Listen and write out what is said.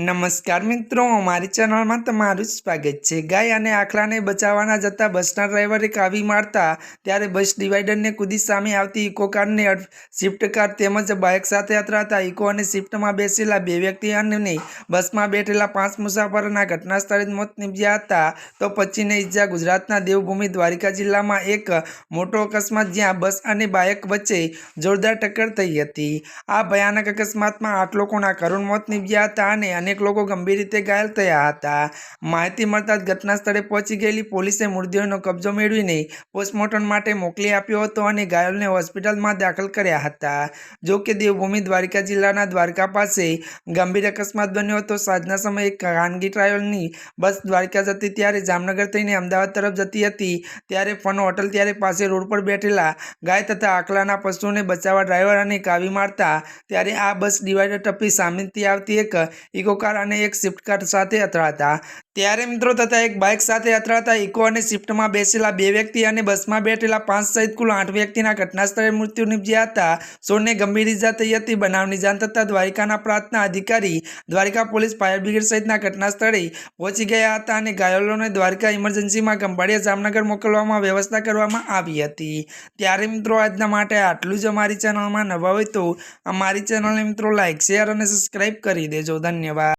નમસ્કાર મિત્રો, અમારી ચેનલમાં તમારું સ્વાગત છે. ગાય અને આખલાને બચાવવાના જતા બસના ડ્રાઈવરે કાવી મારતા ત્યારે બસ ડિવાઈડરને કૂદી સામે આવતી ઇકો કારને શિફ્ટ કાર તેમજ બાઇક સાથે અથડાતા ઇકો અને સ્વિફ્ટમાં બેસેલા બે વ્યક્તિ અને બસમાં બેઠેલા પાંચ મુસાફરોના ઘટના સ્થળે મોત નીપજ્યા હતા. તો પછીને ઈજા ગુજરાતના દેવભૂમિ દ્વારિકા જિલ્લામાં એક મોટો અકસ્માત જ્યાં બસ અને બાઇક વચ્ચે જોરદાર ટક્કર થઈ હતી. આ ભયાનક અકસ્માતમાં આઠ લોકોના કરુણ મોત નીપજ્યા હતા અને અનેક લોકો ગંભીર રીતે ઘાયલ થયા હતા. માહિતી મળતા જ ઘટના સ્થળે પહોંચી ગયેલી પોલીસે મૃતદેહનો કબજો મેળવીને પોસ્ટમોર્ટમ માટે મોકલી આપ્યો હતો અને ઘાયલને હોસ્પિટલમાં દાખલ કર્યા હતા. જો કે દેવભૂમિ દ્વારિકા જિલ્લાના દ્વારકા પાસે ગંભીર અકસ્માત બન્યો હતો. સાંજના સમયે ખાનગી ટ્રાવેલની બસ દ્વારકા જતી ત્યારે જામનગર થઈને અમદાવાદ તરફ જતી હતી. ત્યારે ફન હોટલ ત્યારે પાસે રોડ પર બેઠેલા ગાય તથા આકલાના પશુઓને બચાવવા ડ્રાઈવર અને કાવી મારતા ત્યારે આ બસ ડિવાઈડર ટપ્પી સામેથી આવતી એક ઇકો કાર અને એક સ્વિફ્ટ કાર સાથે અથડાતા. ત્યારે મિત્રો તથા એક બાઇક સાથે અથડાતા ઇકો અને સ્વિફ્ટમાં બેસેલા બે વ્યક્તિ અને બસમાં બેઠેલા પાંચ સહિત કુલ આઠ વ્યક્તિના ઘટના સ્થળે મૃત્યુ નિપજ્યા હતા. સોને ગંભીર ઇજા થઈ હતી. બનાવની જાણ થતાં દ્વારિકાના પ્રાંતના અધિકારી, દ્વારિકા પોલીસ, ફાયર બ્રિગેડ સહિતના ઘટના સ્થળે પહોંચી ગયા હતા અને ઘાયલોને દ્વારિકા ઇમરજન્સીમાં ખંભાળિયા જામનગર મોકલવામાં વ્યવસ્થા કરવામાં આવી હતી. ત્યારે મિત્રો આજના માટે આટલું જ અમારી ચેનલમાં નવા હોય તો અમારી ચેનલને મિત્રો લાઇક શેર અને સબસ્ક્રાઈબ કરી દેજો. ધન્યવાદ.